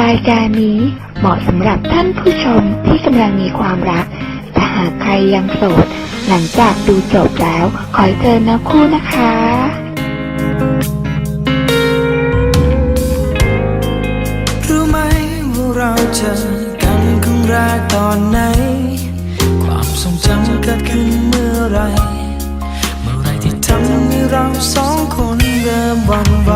รายการนี้เหมาะสำหรับท่านผู้ชมที่กำลังมีความรัก แต่หากใครยังโสด หลังจากดูจบแล้ว ขอให้เจอนื้อคู่นะคะ รู้ไหมว่าเราเจอกันครั้งแรกตอนไหน ความทรงจำเกิดขึ้นเมื่อไร เมื่อไรที่ทำให้เราสองคนเริ่มหวันไหว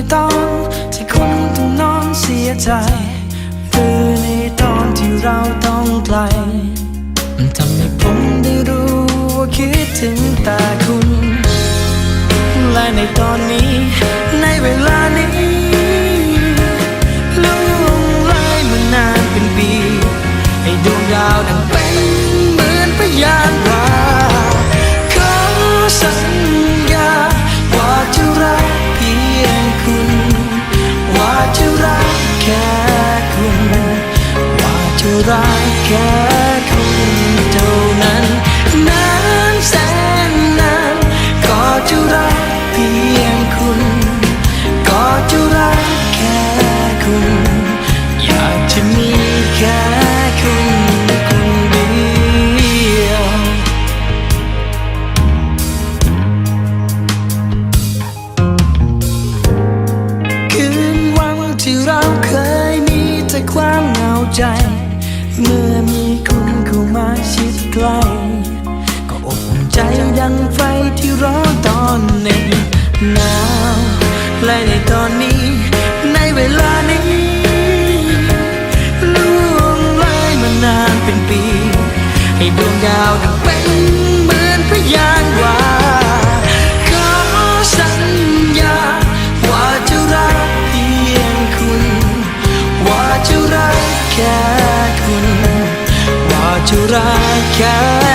ในตอนที่คนต้องนอนเสียใจหรือในตอนที่เราต้องไกล มันทำให้ผมได้รู้ว่าคิดถึงแต่คุณ และในตอนนี้ จะรักแค่คุณเท่านั้นนะาวดังเป็นเหมือนพยานว่าขอสัญญา ว่าจะรักเพียงคุณ ว่าจะรักแค่คุณ ว่าจะรักแค่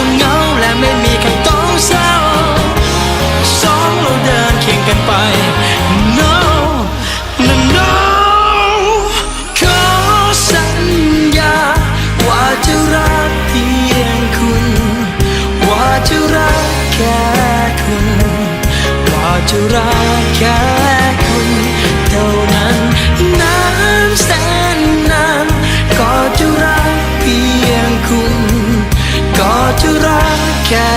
ต้องเหงาและไม่มีใครต้องเศร้าสองเราเดินเคียงกันไป No No No ขอสัญญา ว่าจะรักเพียงคุณ ว่าจะรักแค่คุณ ว่าจะรักแค่ จะรักแค่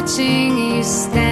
watching you stand.